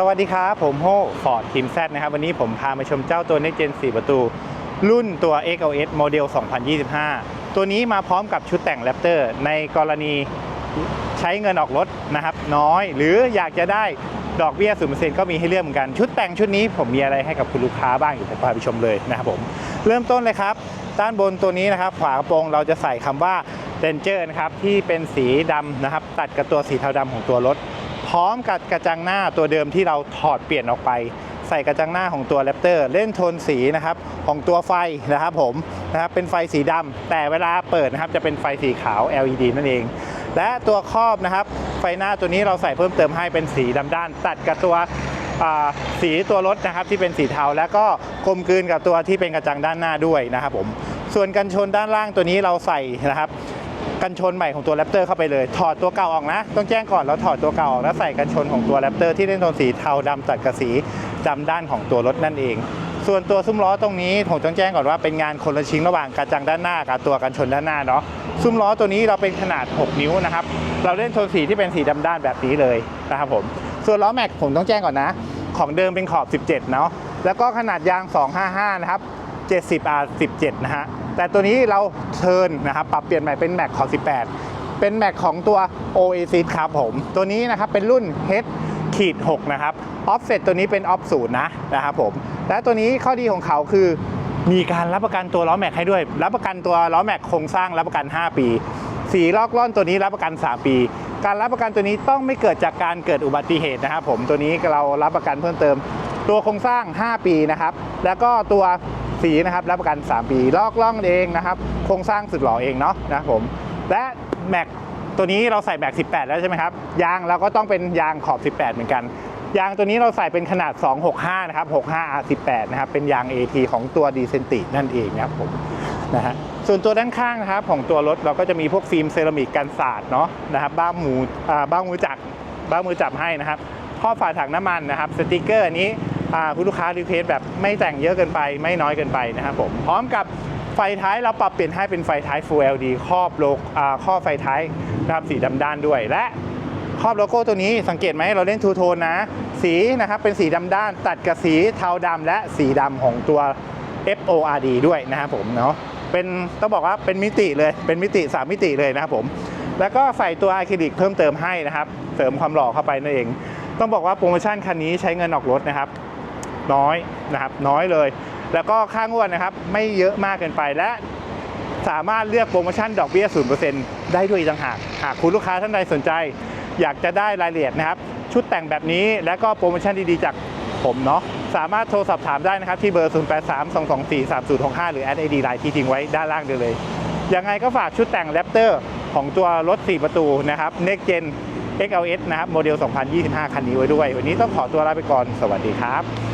สวัสดีครับ ผมโฮฟอร์ดทีมแซนะครับ วันนี้ผมพามาชมเจ้าตัว Next Gen 4ประตู รุ่นตัว XLS โมเดล 2025 ตัวนี้มาพร้อมกับชุดแต่ง Raptor ในกรณีใช้เงินออกรถนะครับ น้อย หรืออยากจะได้ดอกเบี้ย0%ก็มีให้เลือกเหมือนกัน ชุดแต่งชุดนี้ผมมีอะไรให้กับคุณลูกค้าบ้างอยู่ผมพาไปชมเลยนะครับผม เริ่มต้นเลยครับ ด้านบนตัวนี้นะครับ ขวากระโปรงเราจะใส่คำว่า Ranger นะครับที่เป็นสีดำนะครับ ตัดกับตัวสีเทาดำของตัวรถ พร้อมกับกระจังหน้าตัวเดิมที่เราถอดเปลี่ยนออกไป ใส่กระจังหน้าของตัวแรปเตอร์เล่นโทนสีนะครับของตัวไฟนะครับผมนะครับเป็นไฟสีดำแต่เวลาเปิดนะครับจะเป็นไฟสีขาว LED นั่นเอง และตัวครอบนะครับ ไฟหน้าตัวนี้เราใส่เพิ่มเติมให้เป็นสีดำด้าน ตัดกับตัวสีตัวรถนะครับที่เป็นสีเทาแล้วก็กลมกลืนกับตัวที่เป็นกระจังด้านหน้าด้วยนะครับผมส่วนกันชนด้านล่างตัวนี้เราใส่นะครับ กันชนใหม่ของตัวแรปเตอร์เข้าไปเลย ถอดตัวเก่าออกนะ ต้องแจ้งก่อนแล้วถอดตัวเก่าออกแล้วใส่กันชนของตัวแรปเตอร์ที่เล่นโทนสีเทาดำตัดกับสีดำด้านของตัวรถนั่นเอง ส่วนตัวซุ้มล้อตรงนี้ผมต้องแจ้งก่อนว่าเป็นงานคนละชิ้นระหว่างกระจังด้านหน้ากับตัวกันชนด้านหน้าเนาะซุ้มล้อตัวนี้เราเป็นขนาด 6 นิ้วนะครับเราเล่นโทนสีที่เป็นสีดำด้านแบบนี้เลยนะครับผมส่วนล้อแม็กผมต้องแจ้งก่อนนะ ของเดิมเป็นขอบ 17 เนาะแล้วก็ขนาดยาง 255 นะครับ 70 R 17 นะฮะ แต่ตัวนี้เราเทิร์นนะครับปรับเปลี่ยนใหม่เป็นแม็กขอบ18 เป็นแม็กของตัว Oasis ครับผม ตัวนี้นะครับเป็นรุ่น H ขีด6นะครับออฟเซตตัวนี้เป็นออฟศูนย์นะนะครับผม และตัวนี้ข้อดีของเขาคือมีการรับประกันตัวล้อแม็กให้ด้วย รับประกันตัวล้อแม็กโครงสร้างรับประกัน 5 ปี สีลอกล่อนตัวนี้รับประกัน 3 ปี การรับประกันตัวนี้ต้องไม่เกิดจากการเกิดอุบัติเหตุนะครับผมตัวนี้เรารับประกันเพิ่มเติม ตัวโครงสร้าง 5 ปีนะครับแล้วก็ตัว สีนะครับรับประกัน 3 ปีลอกล่องเองนะครับ โครงสร้างสึกหล่อเองเนาะนะผม และแม็กตัวนี้เราใส่แม็ก18 แล้วใช่ไหมครับ ยางเราก็ต้องเป็นยางขอบ 18 เหมือนกัน ยางตัวนี้เราใส่เป็นขนาด 265 นะครับ 65 R18 นะครับ เป็นยาง AT ของตัวดีเซนตินั่นเองนะครับผมนะฮะส่วนตัวด้านข้างนะครับของตัวรถเราก็จะมีพวกฟิล์มเซรามิกกันสาดเนาะนะครับบ้าหมูอ่าบ้ามือจับบ้ามือจับให้นะครับครอบฝาถังน้ำมันนะครับสติกเกอร์อันนี้ คุณลูกค้ารีเควสแบบไม่แต่งเยอะเกินไปไม่น้อยเกินไปนะครับผมพร้อมกับไฟท้ายเราปรับเปลี่ยนให้เป็นไฟท้าย Full LED ครอบโลกอ่าครอไฟท้ายนะครับสีดำด้านด้วยและครอบโลโก้ตัวนี้สังเกตไหมเราเล่นทูโทนนะ สีนะครับเป็นสีดำด้านตัดกับสีเทาดำและสีดำของตัว FORD ด้วยนะครับผมเนาะเป็นต้องบอกว่าเป็นมิติเลยเป็นมิติ 3 มิติเลยนะครับผม แล้วก็ใส่ตัวอะคริลิกเพิ่มเติมให้นะครับ เสริมความหล่อเข้าไปนั่นเอง ต้องบอกว่าโปรโมชั่นคันนี้ใช้เงินออกรถนะครับ น้อยนะครับน้อยเลย แล้วก็ค่างวดนะครับไม่เยอะมากเกินไปและสามารถเลือกโปรโมชั่นดอกเบี้ย 0%ได้ด้วยต่างหากหากคุณลูกค้าท่านใดสนใจ อยากจะได้รายละเอียดนะครับ ชุดแต่งแบบนี้และก็โปรโมชั่นดีๆจากผมเนาะสามารถโทรสอบถามได้นะครับ ที่เบอร์ 0832243065 หรือแอดไอดีไลน์ที่ทิ้งไว้ด้านล่างได้เลยยังไงก็ฝากชุดแต่งแรปเตอร์ของตัวรถ 4 ประตูนะครับ Next Gen XLS นะครับ โมเดล 2025 คันนี้ไว้ด้วย วันนี้ต้องขอตัวลาไปก่อน สวัสดีครับ